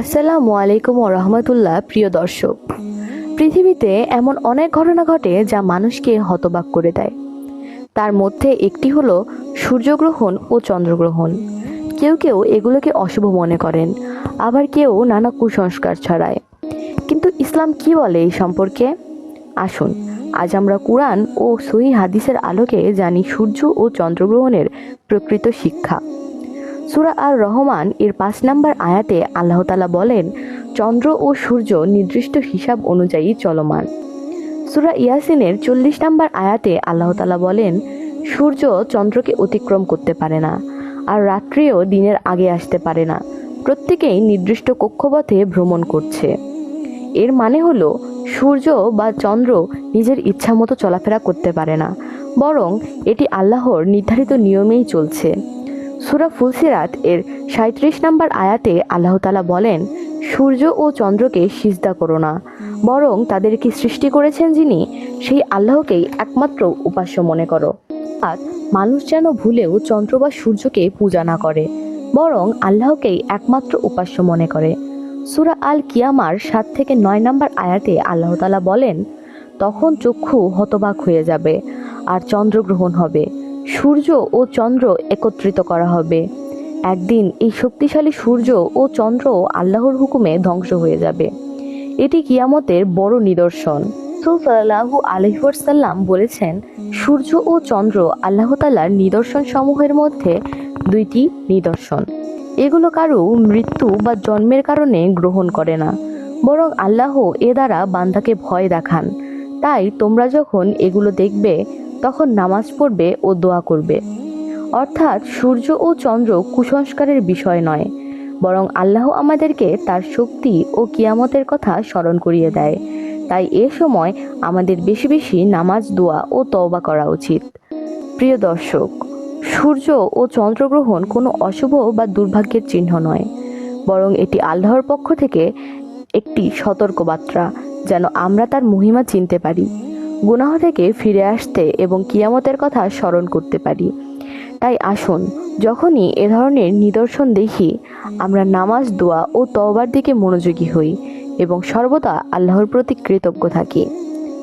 আসসালামু আলাইকুম রহমতুল্লাহ প্রিয় দর্শক। পৃথিবীতে এমন অনেক ঘটনা ঘটে যা মানুষকে হতবাক করে দেয়। তার মধ্যে একটি হলো সূর্যগ্রহণ ও চন্দ্রগ্রহণ। কেউ কেউ এগুলোকে অশুভ মনে করেন, আবার কেউ নানা কুসংস্কার ছড়ায়। কিন্তু ইসলাম কি বলে এই সম্পর্কে? আসুন, আজ আমরা কোরআন ও সহি হাদিসের আলোকে জানি সূর্য ও চন্দ্রগ্রহণের প্রকৃত শিক্ষা। সুরা আর রহমান এর পাঁচ নম্বর আয়াতে আল্লাহ তালা বলেন, চন্দ্র ও সূর্য নির্দিষ্ট হিসাব অনুযায়ী চলমান। সুরা ইয়াসিনের চল্লিশ নম্বর আয়াতে আল্লাহ তালা বলেন, সূর্য চন্দ্রকে অতিক্রম করতে পারে না, আর রাত্রিও দিনের আগে আসতে পারে না। প্রত্যেকেই নির্দিষ্ট কক্ষপথে ভ্রমণ করছে। এর মানে হলো, সূর্য বা চন্দ্র নিজের ইচ্ছামতো চলাফেরা করতে পারে না, বরং এটি আল্লাহর নির্ধারিত নিয়মেই চলছে। সুরা ফুলসিরাত এর সাঁত্রিশ নম্বর আয়াতে আল্লাহ তালা বলেন, সূর্য ও চন্দ্রকে সিজদা করো না, বরং তাদেরকে সৃষ্টি করেছেন যিনি, সেই আল্লাহকেই একমাত্র উপাস্য মনে করো। আর মানুষ যেন ভুলেও চন্দ্র বা সূর্যকে পূজা না করে, বরং আল্লাহকেই একমাত্র উপাস্য মনে করে। সুরা আল কিয়ামার সাত থেকে নয় নম্বর আয়াতে আল্লাহতালা বলেন, তখন চক্ষু হতবাক হয়ে যাবে, আর চন্দ্রগ্রহণ হবে। সূর্য ও চন্দ্র একত্রিত করা হবে। একদিন এই শক্তিশালী সূর্য ও চন্দ্র আল্লাহর হুকুমে ধ্বংস হয়ে যাবে। এটি কিয়ামতের বড় নিদর্শন। সাল্লাহু আলহিসাল্লাম বলেছেন, সূর্য ও চন্দ্র আল্লাহ তালার নিদর্শন সমূহের মধ্যে দুইটি নিদর্শন। এগুলো কারও মৃত্যু বা জন্মের কারণে গ্রহণ করে না, বরং আল্লাহ এ দ্বারা বান্দাকে ভয় দেখান। তাই তোমরা যখন এগুলো দেখবে তখন নামাজ পড়বে ও দোয়া করবে। অর্থাৎ সূর্য ও চন্দ্র কুসংস্কারের বিষয় নয়, বরং আল্লাহ আমাদেরকে তার শক্তি ও কিয়ামতের কথা স্মরণ করিয়ে দেয়। তাই এ সময় আমাদের বেশি বেশি নামাজ, দোয়া ও তওবা করা উচিত। প্রিয় দর্শক, সূর্য ও চন্দ্রগ্রহণ কোনো অশুভ বা দুর্ভাগ্যের চিহ্ন নয়, বরং এটি আল্লাহর পক্ষ থেকে একটি সতর্কবার্তা, যেন আমরা তার মহিমা চিনতে পারি। গুনাহ থেকে ফিরে আসতে এবং কিয়ামতের কথা স্মরণ করতে পারি। তাই আসুন, যখনই এ ধরনের নিদর্শন দেখি, আমরা নামাজ, দোয়া ও তওবার দিকে মনোযোগী হই এবং সর্বদা আল্লাহর প্রতি কৃতজ্ঞ থাকি।